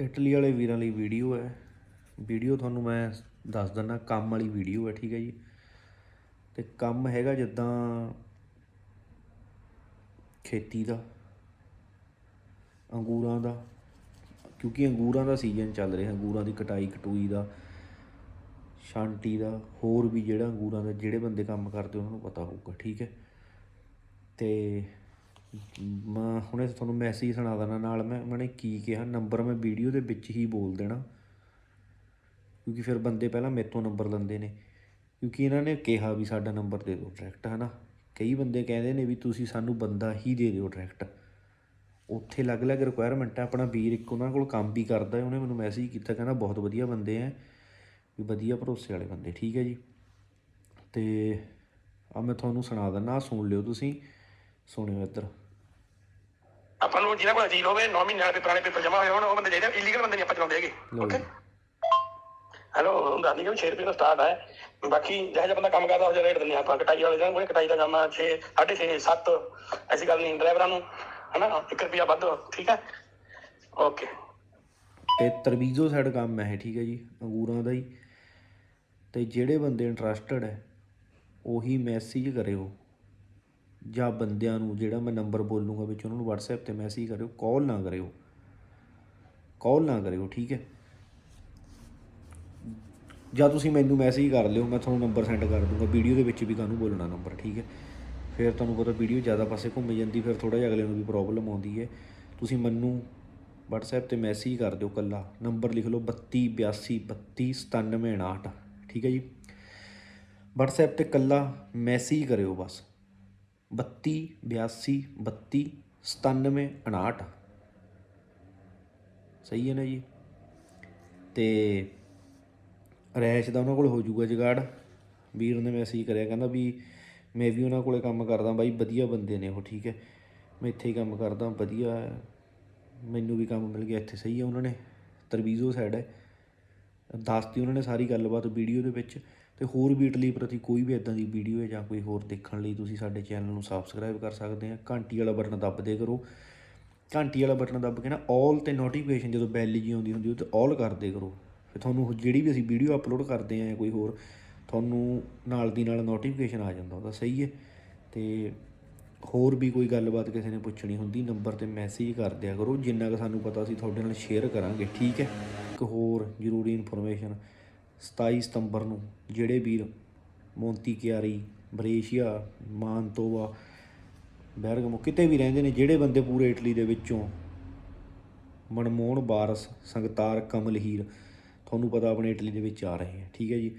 Italy ਵਾਲੇ ਵੀਰਾਂ ਲਈ ਵੀਡੀਓ ਹੈ। ਵੀਡੀਓ ਤੁਹਾਨੂੰ ਮੈਂ ਦੱਸ ਦਿੰਦਾ, ਕੰਮ ਵਾਲੀ ਵੀਡੀਓ ਹੈ, ਠੀਕ ਹੈ ਜੀ। ਤੇ ਕੰਮ ਹੈਗਾ ਜਿੱਦਾਂ ਖੇਤੀ ਦਾ, ਅੰਗੂਰਾਂ ਦਾ, ਕਿਉਂਕਿ ਅੰਗੂਰਾਂ ਦਾ ਸੀਜ਼ਨ ਚੱਲ ਰਿਹਾ, ਅੰਗੂਰਾਂ ਦੀ ਕਟਾਈ, ਕਟੂਈ ਦਾ ਸ਼ਾਂਟੀ ਦਾ, ਹੋਰ ਵੀ ਜਿਹੜਾ ਅੰਗੂਰਾਂ ਦਾ, ਜਿਹੜੇ ਬੰਦੇ ਕੰਮ ਕਰਦੇ ਉਹਨਾਂ ਨੂੰ ਪਤਾ ਹੋਊਗਾ, ਠੀਕ ਹੈ। ਤੇ ਮੈਂ ਹੁਣੇ ਤੁਹਾਨੂੰ ਮੈਸੇਜ ਸੁਣਾ ਦੇਣਾ ਨਾਲ ਮੈਂ ਉਹਨਾਂ ਨੇ ਕੀ ਕਿਹਾ ਨੰਬਰ ਮੈਂ ਵੀਡੀਓ ਦੇ ਵਿੱਚ ਹੀ ਬੋਲ ਦੇਣਾ। ਕਿਉਂਕਿ ਫਿਰ ਬੰਦੇ ਪਹਿਲਾਂ ਮੇਰੇ ਤੋਂ ਨੰਬਰ ਲੈਂਦੇ ਨੇ। ਕਿਉਂਕਿ ਇਹਨਾਂ ਨੇ ਕਿਹਾ ਵੀ ਸਾਡਾ ਨੰਬਰ ਦੇ ਦਿਓ ਡਾਇਰੈਕਟ ਹੈ ਨਾ ਕਈ ਬੰਦੇ ਕਹਿੰਦੇ ਨੇ ਵੀ ਤੁਸੀਂ ਸਾਨੂੰ ਬੰਦਾ ਹੀ ਦੇ ਦਿਓ ਡਾਇਰੈਕਟ ਉੱਥੇ ਅਲੱਗ-ਅਲੱਗ ਰਿਕੁਆਇਰਮੈਂਟ ਹੈ ਆਪਣਾ ਵੀਰ ਇੱਕ ਉਹਨਾਂ ਕੋਲ ਕੰਮ ਵੀ ਕਰਦਾ ਹੈ, ਉਹਨੇ ਮੈਨੂੰ ਮੈਸੇਜ ਕੀਤਾ, ਕਹਿੰਦਾ ਬਹੁਤ ਵਧੀਆ ਬੰਦੇ ਆ ਵੀ ਵਧੀਆ ਭਰੋਸੇ ਵਾਲੇ ਬੰਦੇ, ਠੀਕ ਹੈ ਜੀ? ਤੇ ਆ ਮੈਂ ਤੁਹਾਨੂੰ ਸੁਣਾ ਦਿੰਦਾ, ਆਹ ਸੁਣ ਲਿਓ ਤੁਸੀਂ, ਸੁਣਿਓ ਇੱਧਰ। ਆਪਾਂ ਨੂੰ ਜਿਹਨਾਂ ਕੋਲ ਅਜੀਲ ਹੋਵੇ 9 ਮਹੀਨਿਆਂ ਦੇ ਪੁਰਾਣੇ ਪੇਪਰ ਜਮਾ ਹੋਏ ਹੋਣ ਉਹ ਬੰਦੇ ਚਾਹੀਦੇ ਇਲੀਗਲ ਬੰਦੇ ਨਹੀਂ ਆਪਾਂ ਚਲਾਉਂਦੇ ਹੈਗੇ। ਜੀ। ਹੈਲੋ ਦਾਦੀ ਜੀ 6 ਰੁਪਏ ਤੋਂ ਸਟਾਰਟ ਹੈ। ਬਾਕੀ ਜਿਹੜਾ ਜਿਹਾ ਬੰਦਾ ਕੰਮ ਕਰਦਾ ਉਹ ਜਿਹਾ ਰੇਟ ਦਿੰਦੇ ਹਾਂ ਆਪਾਂ। ਕਟਾਈ ਵਾਲੇ ਜਾਂ ਕੋਈ ਕਟਾਈ ਦਾ ਕੰਮ 6 6.5 7 ਐਸੀ ਗੱਲ ਨਹੀਂ ਡਰਾਈਵਰਾਂ ਨੂੰ ਹਨਾ? 1 ਰੁਪਿਆ ਵੱਧ ਠੀਕ ਹੈ? ਓਕੇ ਤੇ ਤਰਵੀਜ਼ੋ ਸਾਈਡ ਕੰਮ ਹੈ ਠੀਕ ਹੈ ਜੀ ਅੰਗੂਰਾਂ ਦਾ ਹੀ। ਤੇ ਜਿਹੜੇ ਬੰਦੇ ਇੰਟਰਸਟਡ ਹੈ ਉਹੀ ਮੈਸੇਜ ਕਰਿਓ। ਜਾਂ ਬੰਦਿਆਂ ਨੂੰ ਜਿਹੜਾ ਮੈਂ ਨੰਬਰ ਬੋਲੂੰਗਾ ਵਿੱਚ ਉਹਨਾਂ ਨੂੰ WhatsApp ਤੇ ਮੈਸੇਜ ਕਰਿਓ ਕਾਲ ਨਾ ਕਰਿਓ। ਕਾਲ ਨਾ ਕਰਿਓ, ਠੀਕ ਹੈ? ਜਾਂ ਤੁਸੀਂ ਮੈਨੂੰ ਮੈਸੇਜ ਕਰ ਲਿਓ, ਮੈਂ ਤੁਹਾਨੂੰ ਨੰਬਰ ਸੈਂਡ ਕਰ ਦੂੰਗਾ। ਵੀਡੀਓ ਦੇ ਵਿੱਚ ਵੀ ਕਾਹਨੂੰ ਬੋਲਣਾ ਨੰਬਰ ਠੀਕ ਹੈ? ਫਿਰ ਤੁਹਾਨੂੰ ਪਤਾ ਵੀਡੀਓ ਜ਼ਿਆਦਾ ਪਾਸੇ ਘੁੰਮ ਜਾਂਦੀ, ਫਿਰ ਥੋੜਾ ਜਿਹਾ ਅਗਲੇ ਨੂੰ ਵੀ ਪ੍ਰੋਬਲਮ ਆਉਂਦੀ ਹੈ। ਤੁਸੀਂ ਮੈਨੂੰ WhatsApp ਤੇ ਮੈਸੇਜ ਕਰ ਦਿਓ ਕੱਲਾ ਨੰਬਰ ਲਿਖ ਲਓ 32 82 32 97 59 ਠੀਕ ਹੈ ਜੀ? WhatsApp ਤੇ ਕੱਲਾ ਮੈਸੇਜ ਕਰਿਓ ਬਸ। 32 82 32 97 59 ਸਹੀ ਹੈ ਨਾ ਜੀ? ਤੇ ਰੈਸ਼ ਦਾ ਉਹਨਾਂ ਕੋਲ ਹੋ ਜਾਊਗਾ ਜਗਾੜ। ਵੀਰ ਨੇ ਮੈਸੇਜ ਕਰਿਆ, ਕਹਿੰਦਾ ਵੀ ਮੈਂ ਵੀ ਉਹਨਾਂ ਕੋਲੇ ਕੰਮ ਕਰਦਾ, ਬਾਈ ਵਧੀਆ ਬੰਦੇ ਨੇ ਉਹ, ਠੀਕ ਹੈ? ਮੈਂ ਇੱਥੇ ਹੀ ਕੰਮ ਕਰਦਾ, ਵਧੀਆ ਮੈਨੂੰ ਵੀ ਕੰਮ ਮਿਲ ਗਿਆ, ਇੱਥੇ ਸਹੀ ਹੈ ਉਹਨਾਂ ਨੇ। ਤਰਵੀਜ਼ੋ ਸਾਈਡ ਹੈ। ਦੱਸਤੀ ਉਹਨਾਂ ਨੇ ਸਾਰੀ ਗੱਲਬਾਤ ਵੀਡੀਓ ਦੇ ਵਿੱਚ ਤੇ ਹੋਰ ਵੀ ਇਟਲੀ ਪ੍ਰਤੀ ਕੋਈ ਵੀ ਇਦਾਂ ਦੀ ਵੀਡੀਓ ਹੈ ਜਾਂ ਕੋਈ ਹੋਰ ਦੇਖਣ ਲਈ ਤੁਸੀਂ ਸਾਡੇ ਚੈਨਲ ਨੂੰ ਸਬਸਕ੍ਰਾਈਬ ਕਰ ਸਕਦੇ ਆ। ਘੰਟੀ ਵਾਲਾ ਬਟਨ ਦੱਬਦੇ ਕਰੋ। ਘੰਟੀ ਵਾਲਾ ਬਟਨ ਦੱਬ ਕੇ ਨਾ ਆਲ ਤੇ ਨੋਟੀਫਿਕੇਸ਼ਨ ਜਦੋਂ ਬੈਲ ਜੀ ਆਉਂਦੀ ਹੁੰਦੀ ਉਹ ਤੇ ਆਲ ਕਰਦੇ ਕਰੋ। ਫਿਰ ਤੁਹਾਨੂੰ ਜਿਹੜੀ ਵੀ ਅਸੀਂ ਵੀਡੀਓ ਅਪਲੋਡ ਕਰਦੇ ਆ ਜਾਂ ਕੋਈ ਹੋਰ, ਤੁਹਾਨੂੰ ਨਾਲ ਦੀ ਨਾਲ ਨੋਟੀਫਿਕੇਸ਼ਨ ਆ ਜਾਂਦਾ ਉਹਦਾ ਸਹੀ ਹੈ। ਤੇ ਹੋਰ ਵੀ ਕੋਈ ਗੱਲਬਾਤ ਕਿਸੇ ਨੇ ਪੁੱਛਣੀ ਹੁੰਦੀ, ਨੰਬਰ ਤੇ ਮੈਸੇਜ ਕਰ ਦਿਆ ਕਰੋ। ਜਿੰਨਾ ਕੁ ਸਾਨੂੰ ਪਤਾ ਅਸੀਂ ਤੁਹਾਡੇ ਨਾਲ ਸ਼ੇਅਰ ਕਰਾਂਗੇ, ਠੀਕ ਹੈ? ਇੱਕ ਹੋਰ ਜ਼ਰੂਰੀ ਇਨਫੋਰਮੇਸ਼ਨ 27 ਸਤੰਬਰ ਨੂੰ ਜਿਹੜੇ ਵੀਰ ਮੋਂਤੀ, ਕਿਆਰੀ, ਬਰੇਸ਼ੀਆ, ਮਾਨਤੋਵਾ ਬੈਰਗਮੋ ਕਿਤੇ ਵੀ ਰਹਿੰਦੇ ਨੇ, ਜਿਹੜੇ ਬੰਦੇ ਪੂਰੇ ਇਟਲੀ ਦੇ ਵਿੱਚੋਂ ਮਨਮੋਹਨ ਬਾਰਸ, ਸੰਗਤਾਰ, ਕਮਲਹੀਰ, ਤੁਹਾਨੂੰ ਪਤਾ ਆਪਣੇ ਇਟਲੀ ਦੇ ਵਿੱਚ ਆ ਰਹੇ ਹੈ, ਠੀਕ ਹੈ ਜੀ?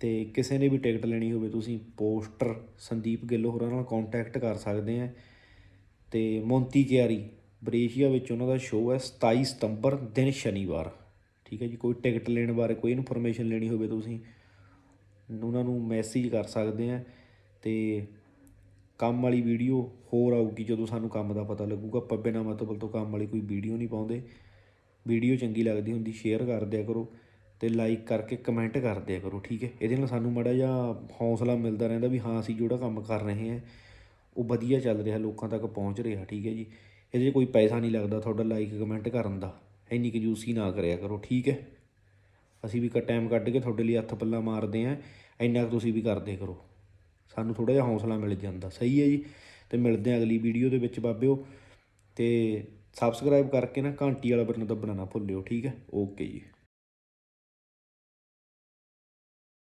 ਤੇ ਕਿਸੇ ਨੇ ਵੀ ਟਿਕਟ ਲੈਣੀ ਹੋਵੇ, ਤੁਸੀਂ ਪੋਸਟਰ ਸੰਦੀਪ ਗਿੱਲ ਹੋਰਾਂ ਨਾਲ ਕੰਟੈਕਟ ਕਰ ਸਕਦੇ ਆ। ਤੇ ਮੋਂਤੀ ਕਿਆਰੀ, ਬਰੇਸ਼ੀਆ ਵਿੱਚ ਉਹਨਾਂ ਦਾ ਸ਼ੋਅ ਹੈ 27 ਸਤੰਬਰ, ਦਿਨ ਸ਼ਨੀਵਾਰ। ਠੀਕ ਹੈ ਜੀ, ਕੋਈ ਟਿਕਟ ਲੈਣ ਬਾਰੇ ਕੋਈ ਇਨਫੋਰਮੇਸ਼ਨ ਲੈਣੀ ਹੋਵੇ ਤੁਸੀਂ, ਉਹਨਾਂ ਨੂੰ ਮੈਸੇਜ ਕਰ ਸਕਦੇ ਆ ਤੇ ਕੰਮ ਵਾਲੀ ਵੀਡੀਓ ਹੋਰ ਆਊਗੀ ਜਦੋਂ ਸਾਨੂੰ ਕੰਮ ਦਾ ਪਤਾ ਲੱਗੂਗਾ। ਆਪਾਂ ਬਿਨਾਂ ਮਤਲਬ ਤੋਂ ਕੰਮ ਵਾਲੀ ਕੋਈ ਵੀਡੀਓ ਨਹੀਂ ਪਾਉਂਦੇ। ਵੀਡੀਓ ਚੰਗੀ ਲੱਗਦੀ ਹੁੰਦੀ ਸ਼ੇਅਰ ਕਰ ਦਿਆ ਕਰੋ। ਤੇ ਲਾਈਕ ਕਰਕੇ ਕਮੈਂਟ ਕਰ ਦਿਆ ਕਰੋ, ਠੀਕ ਹੈ? ਇਹਦੇ ਨਾਲ ਸਾਨੂੰ ਮਾੜਾ ਜਿਹਾ ਹੌਸਲਾ ਮਿਲਦਾ ਰਹਿੰਦਾ ਵੀ ਹਾਂ, ਅਸੀਂ ਜਿਹੜਾ ਕੰਮ ਕਰ ਰਹੇ ਹਾਂ, ਉਹ ਵਧੀਆ ਚੱਲ ਰਿਹਾ, ਲੋਕਾਂ ਤੱਕ ਪਹੁੰਚ ਰਿਹਾ, ਠੀਕ ਹੈ ਜੀ? ਇਹਦੇ 'ਚ ਕੋਈ ਪੈਸਾ ਨਹੀਂ ਲੱਗਦਾ ਤੁਹਾਡਾ ਲਾਈਕ ਕਮੈਂਟ ਕਰਨ ਦਾ। ਇੰਨੀ ਕੰਜੂਸੀ ਨਾ ਕਰਿਆ ਕਰੋ, ਠੀਕ ਹੈ? ਅਸੀਂ ਵੀ ਕ ਟਾਈਮ ਕੱਢ ਕੇ ਤੁਹਾਡੇ ਲਈ ਹੱਥ ਪੱਲਾ ਮਾਰਦੇ ਆਂ ਇੰਨਾ ਕੁ ਤੁਸੀਂ ਵੀ ਕਰਦੇ ਕਰੋ। ਸਾਨੂੰ ਥੋੜਾ ਜਿਹਾ ਹੌਸਲਾ ਮਿਲ ਜਾਂਦਾ, ਸਹੀ ਹੈ ਜੀ? ਤੇ ਮਿਲਦੇ ਆਂ ਅਗਲੀ ਵੀਡੀਓ ਦੇ ਵਿੱਚ ਬਾਬਿਓ। ਤੇ ਸਬਸਕ੍ਰਾਈਬ ਕਰਕੇ ਨਾ ਘੰਟੀ ਵਾਲਾ ਬਟਨ ਦੱਬਣਾ ਨਾ ਭੁੱਲਿਓ, ਠੀਕ ਹੈ? ਓਕੇ ਜੀ।